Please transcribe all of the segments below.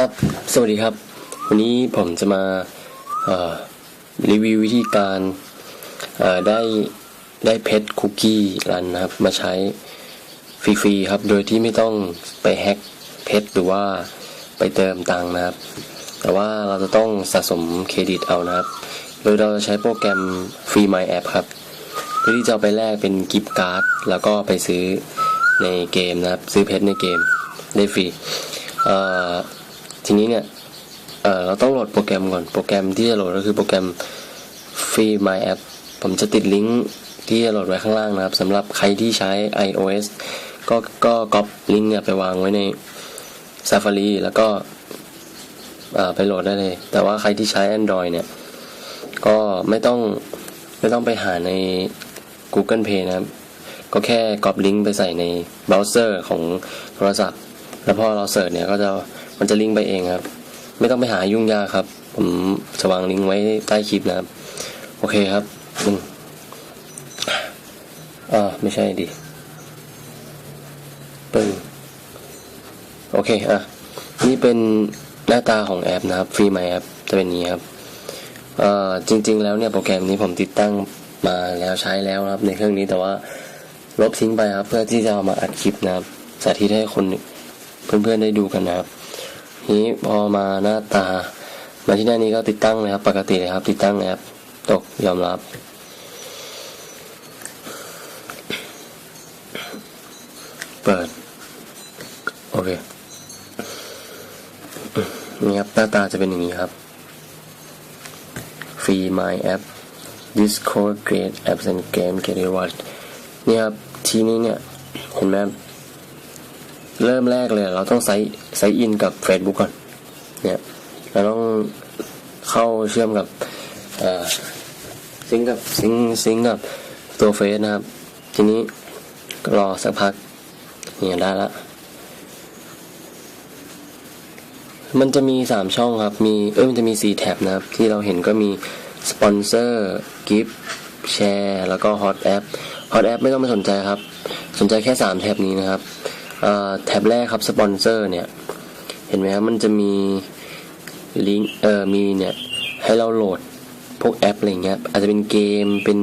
ครับ สวัสดีครับ วันนี้ผมจะมารีวิววิธีการได้ได้เพชรคุกกี้รันนะครับ มาใช้ฟรีๆครับ โดยที่ไม่ต้องไปแฮ็กเพชรหรือว่าไปเติมตังนะครับ แต่ว่าเราจะต้องสะสมเครดิตเอานะครับ โดยเราจะใช้โปรแกรม Free My App ครับ เพื่อที่จะเอาไปแลกเป็นกิฟต์การ์ด แล้วก็ไปซื้อในเกมนะครับ ซื้อเพชรในเกมได้ฟรีเอ่อ ทีนี้เนี่ยเเราต้องโหลดโปรแกรมก่อน โปรแกรมที่จะโหลดก็คือโปรแกรม Free My App ผมจะติดลิงก์ที่จะโหลดไว้ข้างล่างนะครับสำหรับใครที่ใช้ iOS ก็ก็ก๊อปลิงก์เนี่ยไปวางไว้ใน Safari แล้วก็ไปโหลดได้เลย แต่ว่าใครที่ใช้ Android เนี่ย ก็ไม่ต้องไม่ต้องไปหาใน Google Play นะครับ ก็แค่ก๊อปลิงก์ไปใส่ในเบราว์เซอร์ของโทรศัพท์ แล้วพอเราเสิร์ชเนี่ยก็จะ มันจะลิงก์ไปเองครับ ไม่ต้องไปหายุ่งยากครับ ผมจะวางลิงก์ไว้ใต้คลิปนะครับ โอเคครับหนึ่งอ่าไม่ใช่ดิปึ้งโอเคอะนี่เป็นหน้าตาของแอปนะครับฟรีไมแอปจะเป็นนี้ครับเอ่อจริง ๆ แล้วเนี่ยโปรแกรมนี้ผมติดตั้งมาแล้วใช้แล้วครับ ในเครื่องนี้แต่ว่าลบทิ้งไปครับ เพื่อที่จะเอามาอัดคลิปนะครับสาธิตให้คนเพื่อนๆได้ดูกันนะครับ นี้พอมาหน้าตา มาที่หน้านี้ก็ติดตั้งเลยครับ ปกติเลยครับ ติดตั้งแอปตกยอมรับ เปิด โอเค นี่ครับ หน้าตาจะเป็นอย่างนี้ครับ Free My App Discord Create Apps and Game Get Reward เนี่ยครับ ทีนี้เนี่ย เห็นไหม เริ่มแรกเลย เราต้องไซไซอินกับ Facebook ก่อน เนี่ย เราต้องเข้าเชื่อมกับซิงกับซิงซิงกับตัวเฟซนะครับ ทีนี้รอสักพักเนี่ยได้ละมันจะมีสามช่องครับ มีเอ้ยมันจะมีสี่แท็บนะครับ ที่เราเห็นก็มีสปอนเซอร์กิฟต์แชร์แล้วก็ฮอตแอปฮอตแอปไม่ต้องไปสนใจครับ สนใจแค่สามแท็บนี้นะครับ แท็บแรกครับสปอนเซอร์เนี่ย เห็นไหมครับมันจะมีลิงก์เอ่อมีเนี่ยให้เราโหลดพวกแอปอะไรเงี้ยอาจจะเป็นเกมเป็น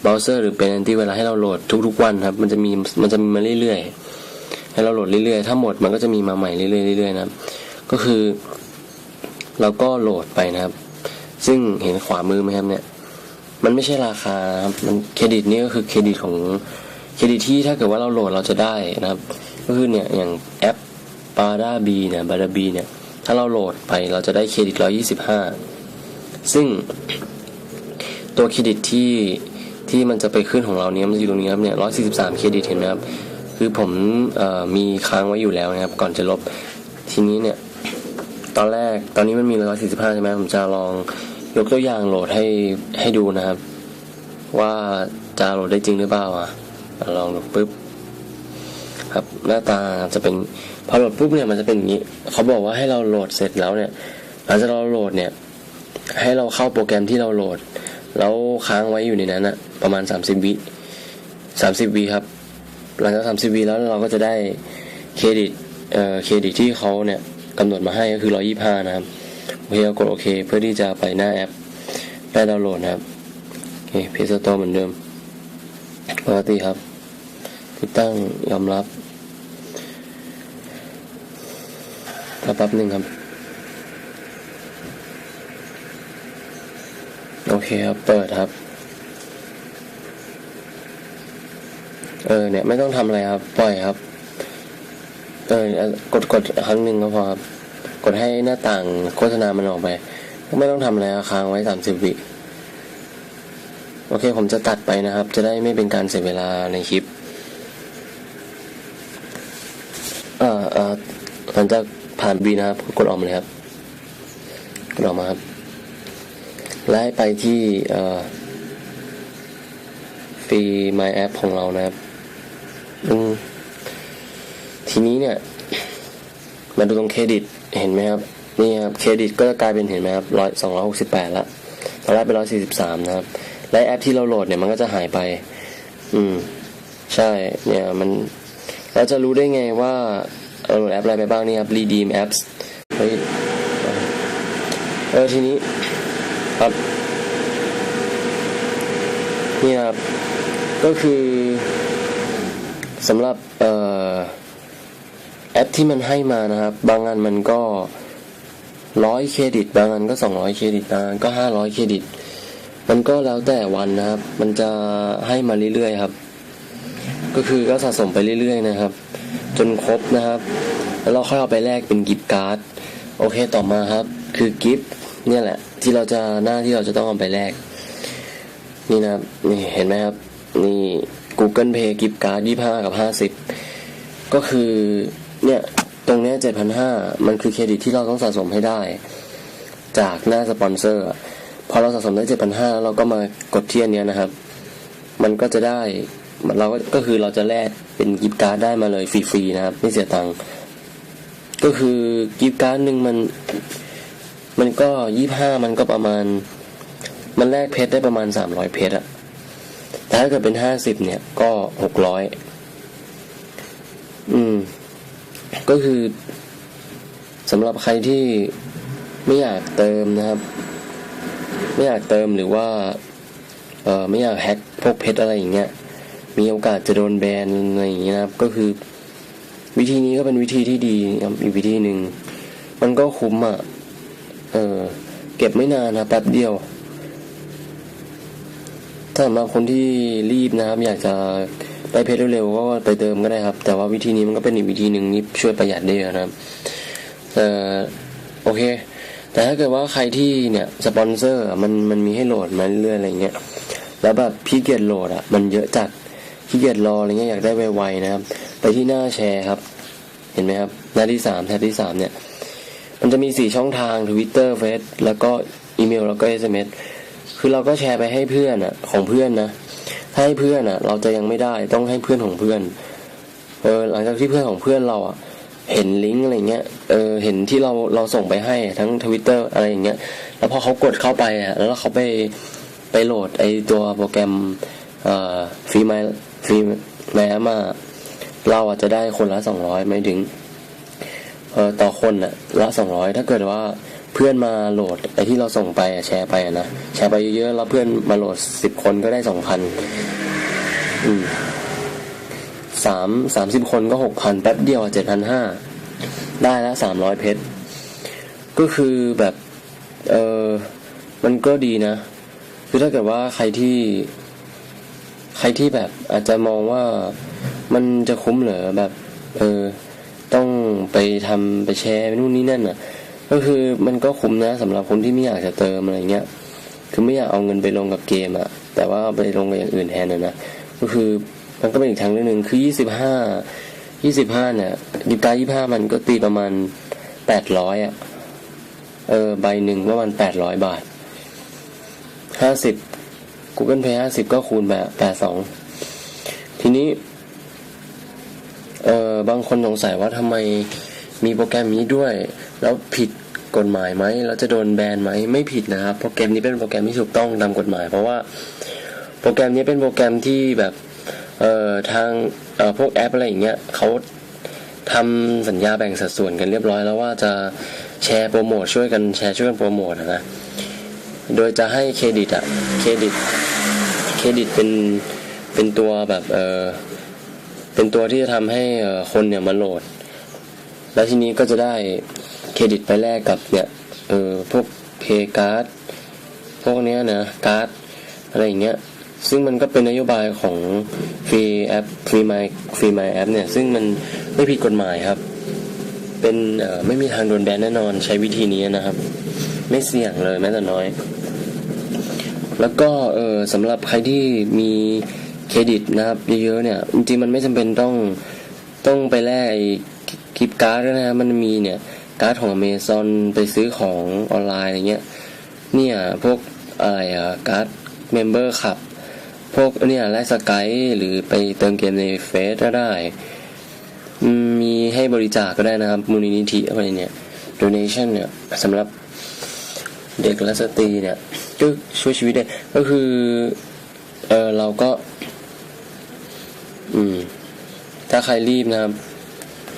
เบราว์เซอร์หรือเป็นอันที่เวลาให้เราโหลดทุกๆวันครับ มันจะมีมันจะมีมาเรื่อยๆ ให้เราโหลดเรื่อยๆ ถ้าหมดมันก็จะมีมาใหม่เรื่อยๆเรื่อยๆนะครับก็คือเราก็โหลดไปนะครับ ซึ่งเห็นขวามือไหมครับเนี่ย มันไม่ใช่ราคานะครับมันเครดิตนี่ก็คือเครดิตของ เครดิตที่ถ้าเกิดว่าเราโหลดเราจะได้นะครับก็คือเนี่ยอย่างแอปบาร์ดาบีเนี่ยบาร์ดาบีเนี่ยถ้าเราโหลดไปเราจะได้เครดิต 125 ซึ่งตัวเครดิตที่ที่มันจะไปขึ้นของเราเนี่ยมันจะอยู่ตรงนี้ครับเนี่ย 143 เครดิตเห็นไหมครับคือผมออมีค้างไว้อยู่แล้วนะครับ ก่อนจะลบทีนี้เนี่ยตอนแรกตอนนี้มันมี 145 ใช่ไหมผมจะลองยกตัวอย่างโหลดให้ให้ดูนะครับ ว่าจะโหลดได้จริงหรือเปล่าอะ ลองดูปุ๊บครับหน้าตาจะเป็นพอโหลดปุ๊บเนี่ยมันจะเป็นอย่างนี้เขาบอกว่าให้เราโหลดเสร็จแล้วเนี่ยหลังจากเราโหลดเนี่ย ให้เราเข้าโปรแกรมที่เราโหลด แล้วค้างไว้อยู่ในนั้นอะประมาณ 30วิ30วิครับ หลังจาก 30วิแล้วเราก็จะได้เครดิตเอ่อเครดิตที่เขาเนี่ยกำหนดมาให้ก็คือ 125 นะครับโอเคเรากดโอเค เพื่อที่จะไปหน้าแอปได้ดาวน์โหลดนะครับโอเคเพจสโตร์เหมือนเดิมปกติครับ ติดตั้งยอมรับรอแป๊บหนึ่งครับ โอเคครับ เปิดครับ เออเนี่ย ไม่ต้องทำอะไรครับ ปล่อยครับ เออกดกดครั้งหนึ่งก็พอครับ กดให้หน้าต่างโฆษณามันออกไปไม่ต้องทำอะไรครับค้างไว้สามสิบวิโอเค ผมจะตัดไปนะครับ จะได้ไม่เป็นการเสียเวลาในคลิป เอ่อเอ่อหลัง จากผ่านบีนะครับ กดออกมาเลยครับ กดออกมาครับ ไล่ไปที่ฟรี My App ของเรานะครับทีนี้เนี่ย มาดูตรงเครดิตเห็นไหมครับ นี่ครับ เครดิตก็จะกลายเป็นเห็นไหมครับร้อยสองร้อยหกสิบแปดละตอนแรกเป็นร้อยสี่สิบสามนะครับ และแอปที่เราโหลดเนี่ยมันก็จะหายไป อืม ใช่ เนี่ยมันเราจะรู้ได้ไงว่า ปอะไรไปบ้างนี่ครับ redeem apps เฮ้ยเออทีนี้ครับนี่ครับ ก็คือสำหรับเอ่อแอปที่มันให้มานะครับ บางอันมันก็ร้อยเครดิต บางอันก็สองร้อยเครดิตบางอันก็ห้าร้อยเครดิต มันก็แล้วแต่วันนะครับ มันจะให้มาเรื่อยๆครับ ก็คือก็สะสมไปเรื่อยๆนะครับ จนครบนะครับ แล้วเราค่อยเอาไปแลกเป็นกิฟต์การ์ดโอเคต่อมาครับ คือกิฟต์เนี่ยแหละ ที่เราจะหน้าที่เราจะต้องเอาไปแลกนี่นะนี่เห็นไหมครับ นี่ Google Pay กิฟต์การ์ดยี่ห้ากับห้าสิบก็คือเนี่ยตรงเนี้ยเจ็ดพันห้ามันคือเครดิตที่เราต้องสะสมให้ได้ จากหน้าสปอนเซอร์พอเราสะสมได้เจ็ดพันห้าเราก็มากดเที่อันเนี้ยนะครับ มันก็จะได้เราก็ก็คือเราจะแลกเป็นกิฟต์การ์ดได้มาเลยฟรีๆนะครับ ไม่เสียตังค์ ก็คือกิฟต์การ์ดหนึ่งมัน มันก็ยี่ห้ามันก็ประมาณ มันแลกเพชรได้ประมาณสามร้อยเพชรอะแต่ถ้าเกิดเป็นห้าสิบเนี่ยก็หกร้อยอืม ก็คือสำหรับใครที่ไม่อยากเติมนะครับ ไม่อยากเติมหรือว่า เออไม่อยากแฮ็กพวกเพชรอะไรอย่างเงี้ยมีโอกาสจะโดนแบนอะไรอย่างเงี้ยนะครับ ก็คือ วิธีนี้ก็เป็นวิธีที่ดีครับอีกวิธีหนึ่งมันก็คุ้มอะเออ เก็บไม่นานนะแป๊บเดียว ถ้าสำหรับคนที่รีบนะครับ อยากจะได้เพชรเร็วๆก็ไปเติมก็ได้ครับ แต่ว่าวิธีนี้มันก็เป็นอีกวิธีหนึ่งที่ช่วยประหยัดได้เยนะครับเออโอเค แต่ถ้าเกิดว่าใครที่เนี่ยสปอนเซอร์มันมันมีให้โหลดมาเรื่อยๆอะไรเงี้ยแล้วแบบพี่เกียจโหลดอะ มันเยอะจัดพี่เกียจรออะไรเงี้ยอยากได้ไวๆนะครับ ไปที่หน้าแชร์ครับ เห็นไหมครับ หน้าที่สามแท็บที่สามเนี่ย มันจะมีสี่ช่องทาง Twitter เฟซแล้วก็อีเมลแล้วก็ SMS คือเราก็แชร์ไปให้เพื่อนอะ ของเพื่อนนะถ้าให้เพื่อนอะ เราจะยังไม่ได้ต้องให้เพื่อนของเพื่อน เออหลังจากที่เพื่อนของเพื่อนเราอะเห็นลิงก์อะไรเงี้ย เออ เห็นที่เราเราส่งไปให้ทั้งทวิตเตอร์อะไรอย่างเงี้ย แล้วพอเขากดเข้าไปอะ แล้วเขาไปไปโหลดไอตัวโปรแกรม เอ่อฟรีไมฟรีแมมา เราอาจจะได้คนละสองร้อยไม่ถึงเออต่อคนอะละสองร้อยถ้าเกิดว่าเพื่อนมาโหลดไอที่เราส่งไปอะแชร์ไปอะนะแชร์ไปเยอะๆแล้วเพื่อนมาโหลดสิบคนก็ได้สองพันอืมสามสามสิบคนก็หกพันแป๊บเดียวเจ็ดพันห้าได้แล้วสามร้อยเพชรก็คือแบบเออมันก็ดีนะ คือถ้าเกิดว่าใครที่ ใครที่แบบอาจจะมองว่า มันจะคุ้มเหรอแบบ เออ ต้องไปทำไปแชร์ไปนู่นนี่นั่นอะ ก็คือมันก็คุ้มนะสำหรับคนที่ไม่อยากจะเติมอะไรเงี้ย คือไม่อยากเอาเงินไปลงกับเกมอะ แต่ว่าไปลงกับอย่างอื่นแทนนะนะ ก็คือมันก็เป็นอีกทางเรื่องหนึ่งคือยี่สิบห้ายี่สิบห้าเนี่ยดิบตายี่ห้ามันก็ตีประมาณแปดร้อยอะ เออ ใบหนึ่งประมาณแปดร้อยบาทห้าสิบ Google Pay ห้าสิบก็คูณแบบแปดสองทีนี้ เออบางคนสงสัยว่าทำไมมีโปรแกรมนี้ด้วย แล้วผิดกฎหมายไหมแล้วจะโดนแบนไหมไม่ผิดนะครับโปรแกรมนี้เป็นโปรแกรมที่ถูกต้องตามกฎหมาย เพราะว่าโปรแกรมนี้เป็นโปรแกรมที่แบบเอ่อทางเอ่อพวกแอปอะไรอย่างเงี้ยเขาทำสัญญาแบ่งสัดส่วนกันเรียบร้อยแล้วว่าจะแชร์โปรโมทช่วยกันแชร์ช่วยกันโปรโมทนะโดยจะให้เครดิตอะเครดิตเครดิตเป็นเป็นตัวแบบเออ เป็นตัวที่จะทำให้คนเนี่ยมาโหลด แล้วทีนี้ก็จะได้เครดิตไปแลกกับเนี่ยเออพวกเพย์การ์ดพวกเนี้ยนะการ์ดอะไรอย่างเงี้ยซึ่งมันก็เป็นนโยบายของฟรีแอปฟรีไมฟรีไมแอปเนี่ยซึ่งมันไม่ผิดกฎหมายครับ เป็นไม่มีทางโดนแบนแน่นอนใช้วิธีนี้นะครับ ไม่เสี่ยงเลยแม้แต่น้อย แล้วก็เออสำหรับใครที่มี เครดิตนะครับเยอะๆเนี่ยจริงๆมันไม่จำเป็นต้องต้องไปแลกไอ้กิฟต์การ์ดนะครับมันมีเนี่ยการ์ดของอเมซอนไปซื้อของออนไลน์อะไรเงี้ยเนี่ยพวกอะไรอะการ์ดเมมเบอร์ขับ พวกเนี่ยแลกสกายหรือไปเติมเกมในเฟซก็ได้มมีให้บริจาคก็ได้นะครับ มูลนิธิอะไรเนี่ย donation เนี่ยสำหรับเด็กและสตรีเนี่ยก็ช่วยชีวิตได้ก็คือเออเราก็ อืม ถ้าใครรีบนะครับ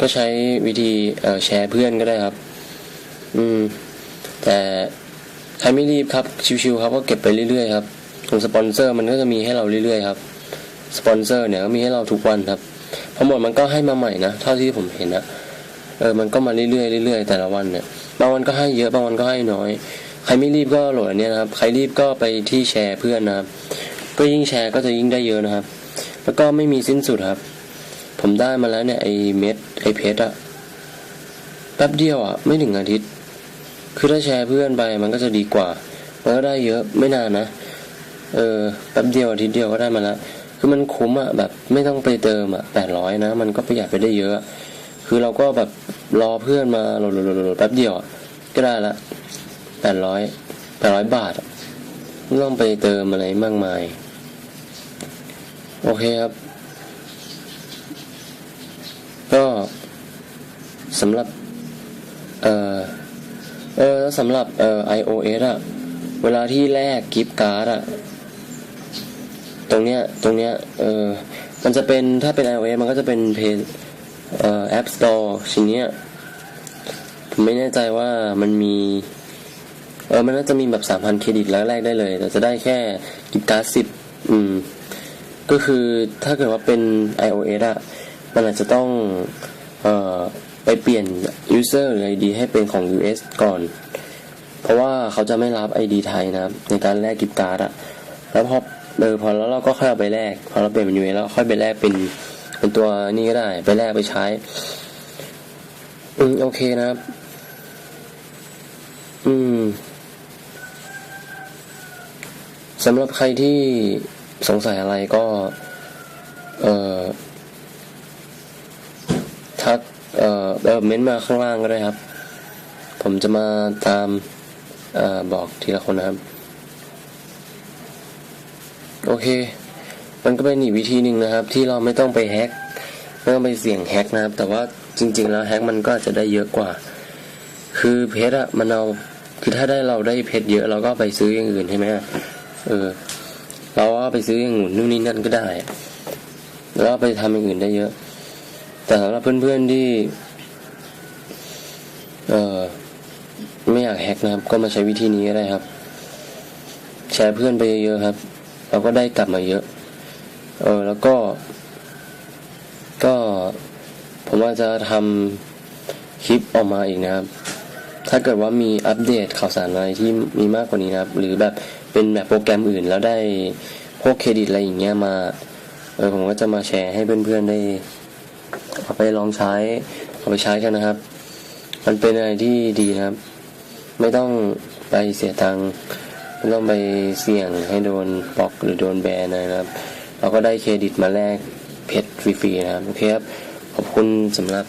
ก็ใช้วิธีแชร์เพื่อนก็ได้ครับ อืม แต่ใครไม่รีบครับ ชิวๆครับก็เก็บไปเรื่อยๆครับของสปอนเซอร์มันก็จะมีให้เราเรื่อยๆครับ สปอนเซอร์เนี่ยก็มีให้เราทุกวันครับพอหมดมันก็ให้มาใหม่นะ เท่าที่ผมเห็นนะเออ มันก็มาเรื่อยๆเรื่อยๆแต่ละวันเนี่ย บางวันก็ให้เยอะ บางวันก็ให้น้อย ใครไม่รีบก็โหลดอันเนี้ยนะครับ ใครรีบก็ไปที่แชร์เพื่อนนะครับ ก็ยิ่งแชร์ก็จะยิ่งได้เยอะนะครับ แล้วก็ไม่มีสิ้นสุดครับ ผมได้มาแล้วเนี่ยไอเม็ดไอเพชรอะแป๊บเดียวอะไม่ถึงอาทิตย์ คือถ้าแชร์เพื่อนไปมันก็จะดีกว่า มันก็ได้เยอะไม่นานนะ เออแป๊บเดียวอาทิตย์เดียวก็ได้มาแล้ว คือมันคุ้มอะแบบไม่ต้องไปเติมอะแปดร้อยนะ มันก็ประหยัดไปได้เยอะ คือเราก็แบบรอเพื่อนมาโหลดโหลดโหลดแป๊บเดียวก็ได้ละแปดร้อยแปดร้อยบาทไม่ต้องไปเติมอะไรมากมาย โอเคครับ ก็สำหรับ เออเออสำหรับเอ่อ iOS อะเวลาที่แลกกิฟต์การ์ดอะตรงเนี้ยตรงเนี้ยเออมันจะเป็นถ้าเป็น iOS มันก็จะเป็นเพจเอ่อ App Store ชิ้นเนี้ยผมไม่แน่ใจว่ามันมี เออมันน่าจะมีแบบสามพันเครดิตแล้วแลกได้เลย แต่จะได้แค่กิฟต์การ์ดสิบอืม ก็คือถ้าเกิดว่าเป็น iOS อะมันอาจจะต้องออไปเปลี่ยน user หรือ ID ให้เป็นของ US ก่อน เพราะว่าเขาจะไม่รับ ID ไทยนะครับ ในการแลกกิฟต์การ์ดอะแล้วพอเออพอแล้วเราก็ค่อยเอาไปแลกพอเราเปลี่ยนเป็น US แล้วค่อยไปแลกเป็นเป็นตัวนี่ก็ได้ ไปแลกไปใช้ อืมโอเคนะครับ อืมสำหรับใครที่ สงสัยอะไรก็เออทักเอ่อแบบเม้นต์มาข้างล่างก็ได้ครับ ผมจะมาตามเอ่อบอกทีละคนนะครับ โอเค มันก็เป็นอีกวิธีหนึ่งนะครับ ที่เราไม่ต้องไปแฮ็กไม่ต้องไปเสี่ยงแฮ็กนะครับ แต่ว่าจริง ๆ แล้วแฮ็กมันก็จจะได้เยอะกว่า คือเพชรอะมันเอาคือถ้าได้เราได้เพชรเยอะเราก็ไปซื้ออย่างอื่นใช่ไหมเออ เราก็ไปซื้ออย่างอื่นนู่นนี่นั่นก็ได้ แล้วไปทำอย่างอื่นได้เยอะ แต่สำหรับเพื่อนๆที่ เออไม่อยากแฮกนะครับ ก็มาใช้วิธีนี้ก็ได้ครับ แชร์เพื่อนไปเยอะๆครับ เราก็ได้กลับมาเยอะ เออแล้วก็ ก็ผมว่าจะทำคลิปออกมาอีกนะครับ ถ้าเกิดว่ามีอัปเดตข่าวสารอะไรที่มีมากกว่านี้นะครับ หรือแบบ เป็นแบบโปรแกรมอื่นแล้วได้พวกเครดิตอะไรอย่างเงี้ยมาเออผมก็จะมาแชร์ให้เพื่อนๆได้เอาไปลองใช้เอาไปใช้กันนะครับ มันเป็นอะไรที่ดีนะครับ ไม่ต้องไปเสียตังค์ไม่ต้องไปเสี่ยงให้โดนบล็อกหรือโดนแบนนะครับ เราก็ได้เครดิตมาแลกเพชรฟรีๆนะครับโอเคครับขอบคุณสำหรับ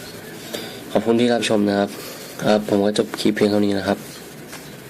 ขอบคุณที่รับชมนะครับ ครับ ผมก็จบคลิปเพียงเท่านี้นะครับ